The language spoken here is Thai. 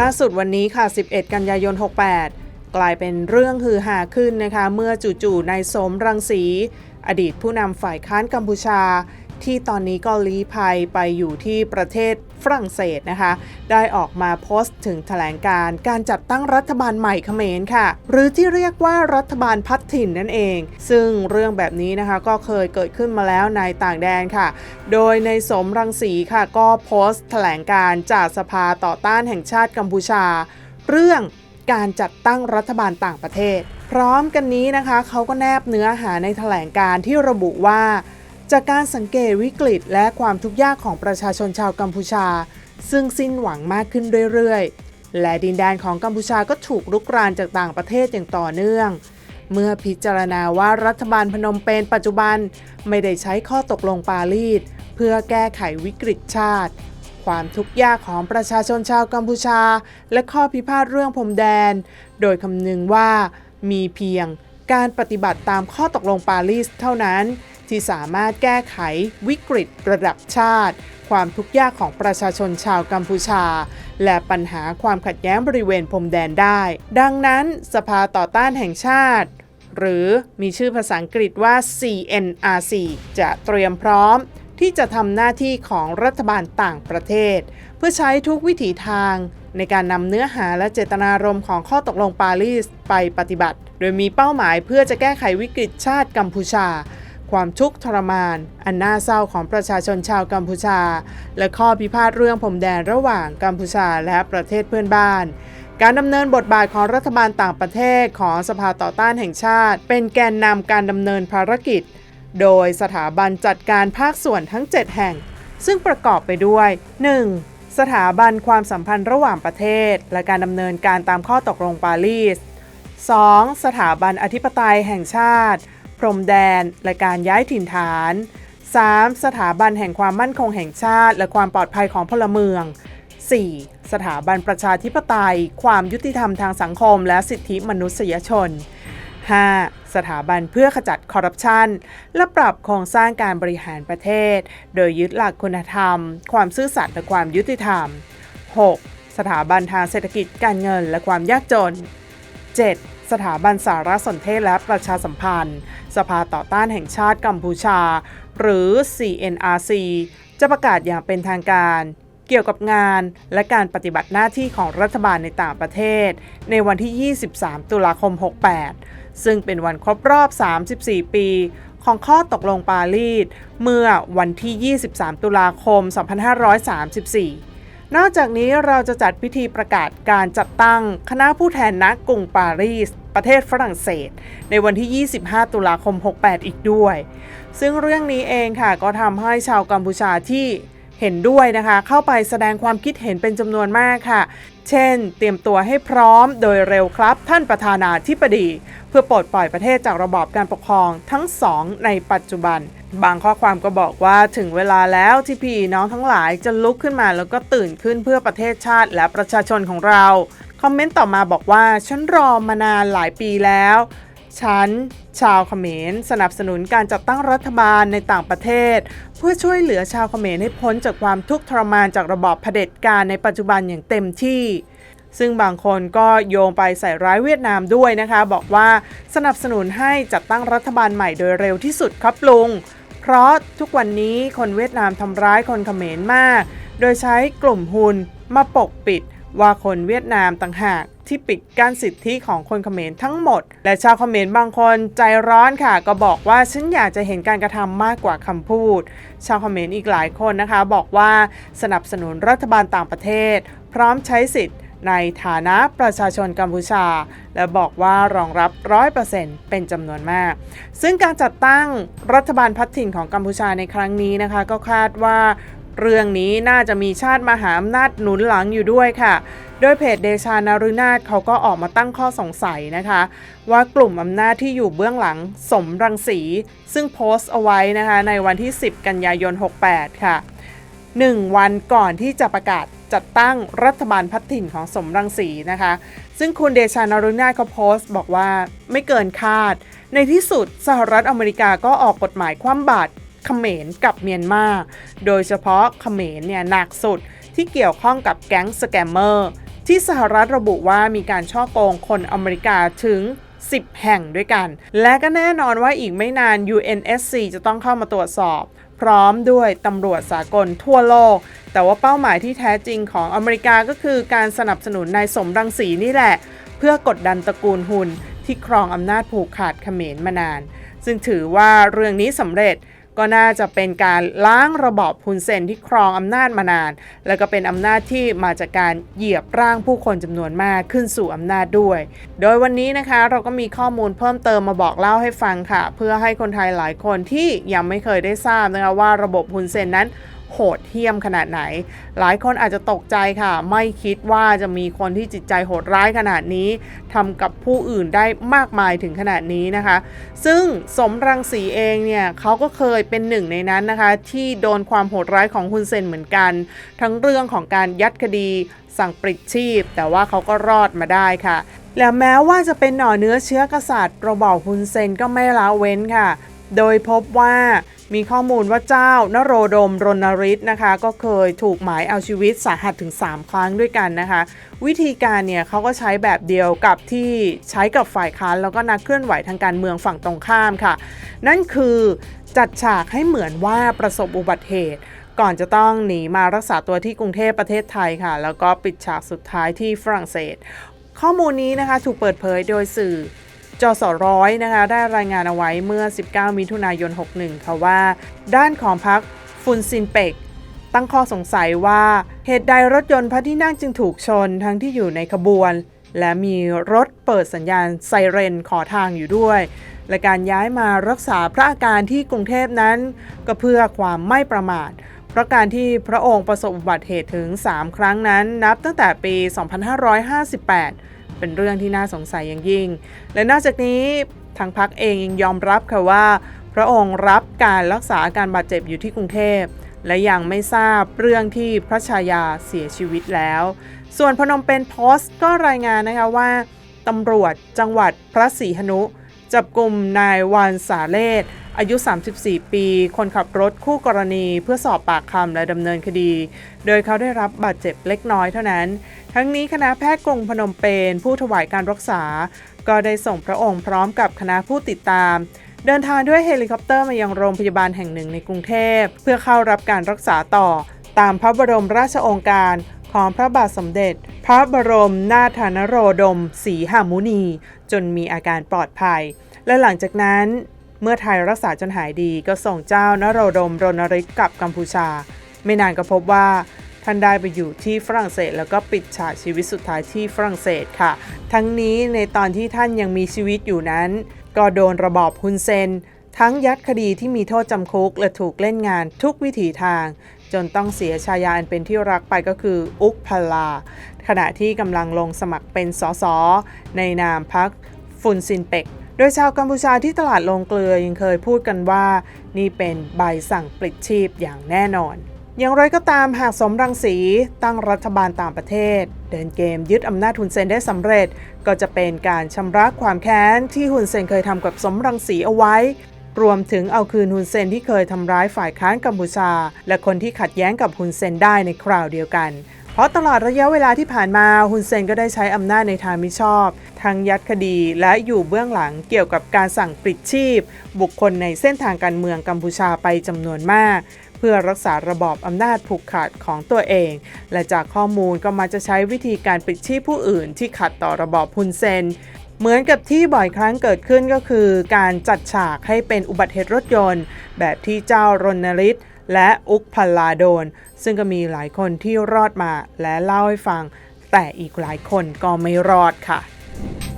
ล่าสุดวันนี้ค่ะ 11 กันยายน 68 กลายเป็นเรื่องฮือฮาขึ้นนะคะ เมื่อจู่ๆนายสมรังสี อดีตผู้นำฝ่ายค้านกัมพูชา ที่ตอนนี้ก็ลี้ภัยไปอยู่ที่ประเทศฝรั่งเศสนะคะ ได้ออกมาโพสต์ถึงแถลงการการจัดตั้งรัฐบาลใหม่เขมรค่ะ หรือที่เรียกว่ารัฐบาลพัฒถิ่นนั่นเอง ซึ่งเรื่องแบบนี้นะคะก็เคยเกิดขึ้นมาแล้วในต่างแดนค่ะ โดยในสมรังสีค่ะก็โพสต์แถลงการจากสภาต่อต้านแห่งชาติกัมพูชา เรื่องการจัดตั้งรัฐบาลต่างประเทศ พร้อมกันนี้นะคะเขาก็แนบเนื้อหาในแถลงการที่ระบุว่า จากการสังเกตวิกฤตและความทุกข์ยากของประชาชนชาวกัมพูชา ซึ่งสิ้นหวังมากขึ้นเรื่อยๆ และดินแดนของกัมพูชาก็ถูกลุกรานจากต่างประเทศอย่างต่อเนื่อง เมื่อพิจารณาว่ารัฐบาลพนมเปญปัจจุบันไม่ได้ใช้ข้อตกลงปารีสเพื่อแก้ไขวิกฤตชาติ ความทุกข์ยากของประชาชนชาวกัมพูชา และข้อพิพาทเรื่องพรมแดน โดยคำนึงว่ามีเพียงการปฏิบัติตามข้อตกลงปารีสเท่านั้น ที่สามารถแก้ไขวิกฤตระดับชาติ ความทุกข์ยากของประชาชนชาวกัมพูชา และปัญหาความขัดแย้งบริเวณพรมแดนได้ ดังนั้นสภาต่อต้านแห่งชาติ หรือมีชื่อภาษาอังกฤษว่า CNRC จะเตรียมพร้อมที่จะทำหน้าที่ของรัฐบาลต่างประเทศ เพื่อใช้ทุกวิถีทางในการนำเนื้อหาและเจตนารมณ์ของข้อตกลงปารีสไปปฏิบัติ โดยมีเป้าหมายเพื่อจะแก้ไขวิกฤตชาติกัมพูชา ความทุกข์ทรมาน อันน่าเศร้าของประชาชนชาวกัมพูชา และข้อพิพาทเรื่องพรมแดนระหว่างกัมพูชาและประเทศเพื่อนบ้าน การดำเนินบทบาทของรัฐบาลต่างประเทศของสภาต่อต้านแห่งชาติ เป็นแกนนำการดำเนินภารกิจ โดยสถาบันจัดการภาคส่วนทั้ง 7 แห่ง ซึ่งประกอบไปด้วย 1. สถาบันความสัมพันธ์ระหว่างประเทศ และการดำเนินการตามข้อตกลงปารีส 2. สถาบันอธิปไตยแห่งชาติ พรมแดน และการย้ายถิ่นฐาน 3. สถาบันแห่งความมั่นคงแห่งชาติ และความปลอดภัยของพลเมือง 4. สถาบันประชาธิปไตย ความยุติธรรมทางสังคม และสิทธิมนุษยชน 5. สถาบันเพื่อขจัดคอร์รัปชัน และปรับโครงสร้างการบริหารประเทศ โดยยึดหลักคุณธรรม ความซื่อสัตย์และความยุติธรรม 6. สถาบันทางเศรษฐกิจการเงินและความยากจน 7. สถาบันสารสนเทศและประชาสัมพันธ์ สภาต่อต้านแห่งชาติกัมพูชา หรือ CNRC จะประกาศอย่างเป็นทางการเกี่ยวกับงานและการปฏิบัติหน้าที่ของรัฐบาลในต่างประเทศ ในวันที่ 23 ตุลาคม 68 ซึ่งเป็นวันครบรอบ 34 ปีของข้อตกลงปารีสเมื่อวันที่ 23 ตุลาคม 2534 นอกจากนี้เราจะจัดพิธีประกาศการจัดตั้งคณะผู้แทนนักรุงปารีส ประเทศฝรั่งเศส ในวันที่ 25 ตุลาคม 68 อีกด้วย ซึ่งเรื่องนี้เองค่ะก็ทำให้ชาวกัมพูชาที่ เห็นด้วยนะคะ เข้าไปแสดงความคิดเห็นเป็นจำนวนมากค่ะ เช่น เตรียมตัวให้พร้อมโดยเร็วครับ ท่านประธานาธิบดี เพื่อปลดปล่อยประเทศจากระบอบการปกครองทั้งสองในปัจจุบัน บางข้อความก็บอกว่าถึงเวลาแล้วที่พี่น้องทั้งหลายจะลุกขึ้นมาแล้วก็ตื่นขึ้นเพื่อประเทศชาติและประชาชนของเรา คอมเมนต์ต่อมาบอกว่าฉันรอมานานหลายปีแล้ว ฉันชาวเขมรสนับสนุนการจัดตั้งรัฐบาลในต่างประเทศ เพื่อช่วยเหลือชาวเขมรให้พ้นจากความทุกข์ทรมานจากระบอบเผด็จการในปัจจุบันอย่างเต็มที่ซึ่งบางคนก็โยงไปใส่ร้ายเวียดนามด้วยนะคะ บอกว่าสนับสนุนให้จัดตั้งรัฐบาลใหม่โดยเร็วที่สุดครับลุง เพราะทุกวันนี้คนเวียดนามทำร้ายคนเขมรมาก โดยใช้กลุ่มฮุนมาปกปิด ว่าคนเวียดนามต่างหากที่ปิดกั้นสิทธิของคนเขมรทั้งหมด และชาวเขมรบางคนใจร้อนค่ะ ก็บอกว่าฉันอยากจะเห็นการกระทำมากกว่าคำพูด ชาวเขมรอีกหลายคนนะคะ บอกว่าสนับสนุนรัฐบาลต่างประเทศ พร้อมใช้สิทธิ์ในฐานะประชาชนกัมพูชา และบอกว่ารองรับ 100%เป็นจำนวนมาก ซึ่งการจัดตั้งรัฐบาลพัฒถิ่นของกัมพูชาในครั้งนี้นะคะ ก็คาดว่า เรื่องนี้น่าจะมีชาติมหาอำนาจหนุนหลังอยู่ด้วยค่ะ โดยเพจเดชานารุนาถเขาก็ออกมาตั้งข้อสงสัยนะคะ ว่ากลุ่มอำนาจที่อยู่เบื้องหลังสมรังสี ซึ่งโพสต์เอาไว้นะคะในวันที่ 10 กันยายน 68 ค่ะ 1 วันก่อนที่จะประกาศจัดตั้งรัฐบาลพัฒถิ่นของสมรังสีนะคะ ซึ่งคุณเดชานารุนาถเขาโพสต์บอกว่าไม่เกินคาด ในที่สุดสหรัฐอเมริกาก็ออกกฎหมายคว่ำบาตร เขมรกับเมียนมา โดยเฉพาะเขมรเนี่ยหนักสุดที่เกี่ยวข้องกับแก๊งสแกมเมอร์ที่สหรัฐระบุว่ามีการช่อโกงคนอเมริกาถึง 10 แห่งด้วยกัน และก็แน่นอนว่าอีกไม่นาน UNSC จะต้องเข้ามาตรวจสอบ พร้อมด้วยตำรวจสากลทั่วโลก แต่ว่าเป้าหมายที่แท้จริงของอเมริกาก็คือการสนับสนุนนายสมรังสีนี่แหละ เพื่อกดดันตระกูลหุนที่ครองอำนาจผูกขาดเขมรมานาน ซึ่งถือว่าเรื่องนี้สำเร็จ ก็น่าจะเป็นการล้างระบอบฮุนเซนที่ครองอำนาจมานาน และก็เป็นอำนาจที่มาจากการเหยียบร่างผู้คนจำนวนมากขึ้นสู่อำนาจด้วย โดยวันนี้นะคะเราก็มีข้อมูลเพิ่มเติมมาบอกเล่าให้ฟังค่ะ เพื่อให้คนไทยหลายคนที่ยังไม่เคยได้ทราบนะคะว่าระบบฮุนเซนนั้น โหดเหี้ยมขนาดไหน หลายคนอาจจะตกใจค่ะ ไม่คิดว่าจะมีคนที่จิตใจโหดร้ายขนาดนี้ทำกับผู้อื่นได้มากมายถึงขนาดนี้นะคะ ซึ่งสมรังสีเองเนี่ยเขาก็เคยเป็นหนึ่งในนั้นนะคะ ที่โดนความโหดร้ายของฮุนเซนเหมือนกัน ทั้งเรื่องของการยัดคดีสั่งปลิดชีพ แต่ว่าเขาก็รอดมาได้ค่ะและแม้ว่าจะเป็นหน่อเนื้อเชื้อกษัตริย์ระบอบฮุนเซนก็ไม่ละเว้นค่ะ โดยพบว่า มีข้อมูลว่าเจ้านโรดมรณฤทธิ์นะคะ ก็เคยถูกหมายเอาชีวิตสาหัสถึง 3 ครั้งด้วยกันนะคะ วิธีการเนี่ยเขาก็ใช้แบบเดียวกับที่ใช้กับฝ่ายค้านแล้วก็นักเคลื่อนไหวทางการเมืองฝั่งตรงข้ามค่ะ นั่นคือจัดฉากให้เหมือนว่าประสบอุบัติเหตุก่อนจะต้องหนีมารักษาตัวที่กรุงเทพประเทศไทยค่ะ แล้วก็ปิดฉากสุดท้ายที่ฝรั่งเศส ข้อมูลนี้นะคะถูกเปิดเผยโดยสื่อ จสร้อยนะคะได้รายงานเอาไว้เมื่อ 19 มิถุนายน 61 ค่ะว่า ด้านของพรรคฟุนซินเปก ตั้งข้อสงสัยว่าเหตุใดรถยนต์พระที่นั่งจึงถูกชนทั้งที่อยู่ในขบวน และมีรถเปิดสัญญาณไซเรนขอทางอยู่ด้วย และการย้ายมารักษาพระอาการที่กรุงเทพนั้น ก็เพื่อความไม่ประมาท เพราะการที่พระองค์ประสบอุบัติเหตุถึง 3 ครั้งนั้น นับตั้งแต่ปี 2558 เป็นเรื่องที่น่าสงสัยอย่างยิ่ง และนอกจากนี้ทางพักเองยังยอมรับค่ะว่า พระองค์รับการรักษาอาการบาดเจ็บอยู่ที่กรุงเทพและยังไม่ทราบเรื่องที่พระชายาเสียชีวิตแล้ว ส่วนพนมเปญโพสต์ก็รายงานนะคะว่าตำรวจจังหวัดพระศรีหนุ จับกลุ่มนายวานสาเลศ อายุ 34 ปี คนขับรถคู่กรณีเพื่อสอบปากคำและดำเนินคดี โดยเขาได้รับบาดเจ็บเล็กน้อยเท่านั้น ทั้งนี้คณะแพทย์กรุงพนมเปญผู้ถวายการรักษา ก็ได้ส่งพระองค์พร้อมกับคณะผู้ติดตาม เดินทางด้วยเฮลิคอปเตอร์มายังโรงพยาบาลแห่งหนึ่งในกรุงเทพ เพื่อเข้ารับการรักษาต่อ ตามพระบรมราชโองการของพระบาทสมเด็จ พระบรมนาถานโรดมศรีหามุนี จนมีอาการปลอดภัย และหลังจากนั้น เมื่อไทยรักษาจนหายดีก็ส่งเจ้านโรดมรณฤทธิ์กลับกัมพูชา ไม่นานก็พบว่าท่านได้ไปอยู่ที่ฝรั่งเศส แล้วก็ปิดฉากชีวิตสุดท้ายที่ฝรั่งเศสค่ะ ทั้งนี้ในตอนที่ท่านยังมีชีวิตอยู่นั้น ก็โดนระบอบฮุนเซน ทั้งยัดคดีที่มีโทษจำคุกและถูกเล่นงานทุกวิถีทาง จนต้องเสียชายาอันเป็นที่รักไปก็คืออุกพลา ขณะที่กำลังลงสมัครเป็นสสในนามพรรคฟุนซินเปก โดยชาวกัมพูชาที่ตลาดลงเกลือยังเคยพูดกันว่า นี่เป็นใบสั่งปลิดชีพอย่างแน่นอน อย่างไรก็ตามหากสมรังสีตั้งรัฐบาลต่างประเทศ เดินเกมยึดอำนาจฮุนเซนได้สำเร็จ ก็จะเป็นการชำระความแค้นที่ฮุนเซนเคยทำกับสมรังสีเอาไว้ รวมถึงเอาคืนฮุนเซนที่เคยทำร้ายฝ่ายค้านกัมพูชา และคนที่ขัดแย้งกับฮุนเซนได้ในคราวเดียวกัน เพราะตลอดระยะเวลาที่ผ่านมาฮุนเซนก็ได้ใช้อำนาจในทางมิชอบ ทั้งยัดคดีและอยู่เบื้องหลังเกี่ยวกับการสั่งปิดชีพ บุคคลในเส้นทางการเมืองกัมพูชาไปจำนวนมาก เพื่อรักษาระบอบอำนาจผูกขาดของตัวเอง และจากข้อมูลก็มาจะใช้วิธีการปิดชีพผู้อื่นที่ขัดต่อระบอบฮุนเซนเหมือนกับที่บ่อยครั้งเกิดขึ้นก็คือ การจัดฉากให้เป็นอุบัติเหตุรถยนต์ แบบที่เจ้ารณฤทธิ์และอุกพัลลาโดน ซึ่งก็มีหลายคนที่รอดมาและเล่าให้ฟัง แต่อีกหลายคนก็ไม่รอดค่ะ Thank you.